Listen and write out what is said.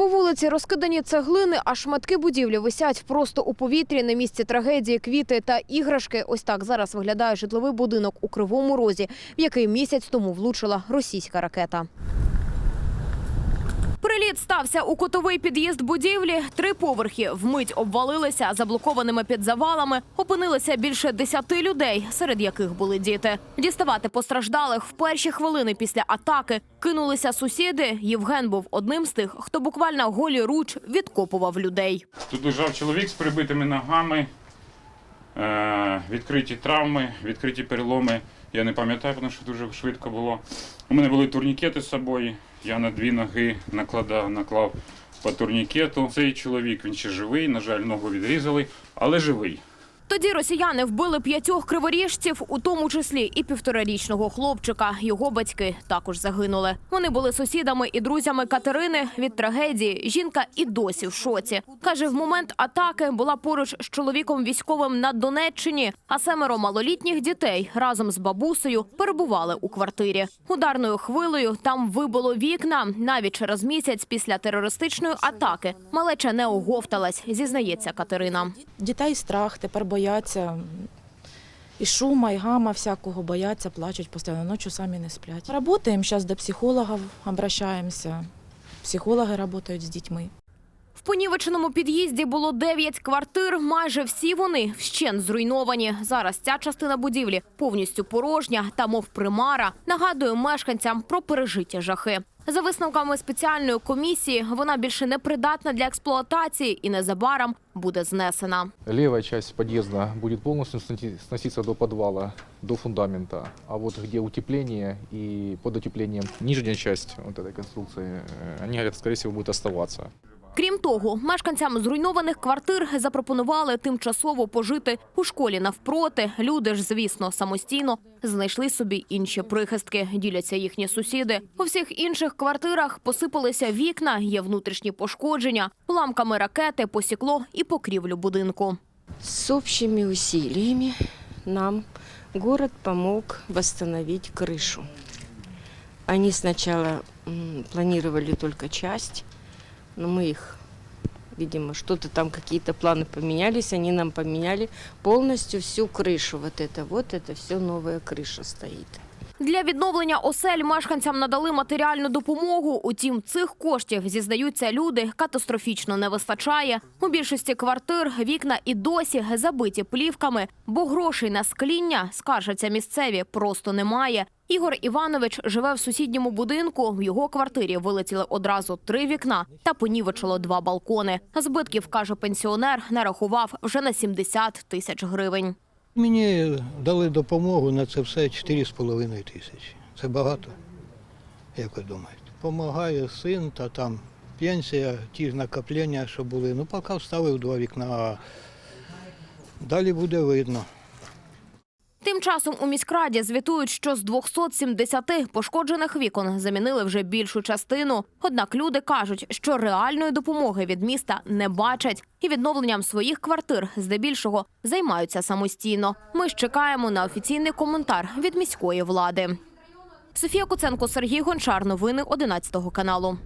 По вулиці розкидані цеглини, а шматки будівлі висять просто у повітрі на місці трагедії, квіти та іграшки. Ось так зараз виглядає житловий будинок у Кривому Розі, в який місяць тому влучила російська ракета. Приліт стався у котовий під'їзд будівлі. Три поверхи вмить обвалилися заблокованими під завалами. Опинилися більше десяти людей, серед яких були діти. Діставати постраждалих в перші хвилини після атаки кинулися сусіди. Євген був одним з тих, хто буквально голі руч відкопував людей. Тут лежав чоловік з прибитими ногами, відкриті травми, відкриті переломи. Я не пам'ятаю, тому що дуже швидко було. У мене були турнікети з собою. Я на дві ноги накладав, наклав по турнікету. Цей чоловік він ще живий, на жаль, ногу відрізали, але живий. Тоді росіяни вбили п'ятьох криворіжців, у тому числі і півторарічного хлопчика. Його батьки також загинули. Вони були сусідами і друзями Катерини. Від трагедії жінка і досі в шоці. каже, в момент атаки була поруч з чоловіком військовим на Донеччині, а семеро малолітніх дітей разом з бабусею перебували у квартирі. Ударною хвилею там вибило вікна. Навіть через місяць після терористичної атаки малеча не оговталась, зізнається Катерина. Дітей страх, тепер бояться. І шума, і гама всякого бояться, плачуть постійно, ночі самі не сплять. Работаємо зараз до психологів, обращаємося. Психологи працюють з дітьми В понівеченому під'їзді було дев'ять квартир. Майже всі вони вщен зруйновані. Зараз ця частина будівлі повністю порожня та, мов примара, нагадує мешканцям про пережиті жахи. За висновками спеціальної комісії, вона більше не придатна для експлуатації і незабаром буде знесена. Левая часть подъезда будет полностью сносить- сноситься до подвала, до фундамента. А вот где утепление и под утеплением нижняя часть вот этой конструкции, э, они говорят, скорее всего, будет оставаться. Крім того, мешканцям зруйнованих квартир запропонували тимчасово пожити у школі навпроти. Люди ж, звісно, самостійно знайшли собі інші прихистки. Діляться їхні сусіди. У всіх інших квартирах посипалися вікна, є внутрішні пошкодження, уламками ракети посікло і покрівлю будинку. С общими усилиями нам город помог восстановить крышу. Они сначала м, планировали только часть, но мы их, видимо, что-то там, какие-то планы поменялись, они нам поменяли полностью всю крышу. Вот это вот, это все новая крыша стоит. Для відновлення осель мешканцям надали матеріальну допомогу. Утім, цих коштів зізнаються люди катастрофічно не вистачає. У більшості квартир вікна і досі забиті плівками, бо грошей на скління, скаржаться місцеві, просто немає. Ігор Іванович живе в сусідньому будинку. В його квартирі вилетіли одразу три вікна та понівечило два балкони. Збитків, каже пенсіонер, нарахував вже на 70 тисяч гривень. Мені дали допомогу на це все 4,5 тисячі. Це багато, як ви думаєте. Помагає син та там пенсія, ті ж накоплення, що були. Ну, поки вставив два вікна, а далі буде видно. Тим часом у міськраді звітують, що з 270 пошкоджених вікон замінили вже більшу частину. Однак люди кажуть, що реальної допомоги від міста не бачать і відновленням своїх квартир здебільшого займаються самостійно. Ми ж чекаємо на офіційний коментар від міської влади. Софія Куценко, Сергій Гончар. Новини 11 каналу.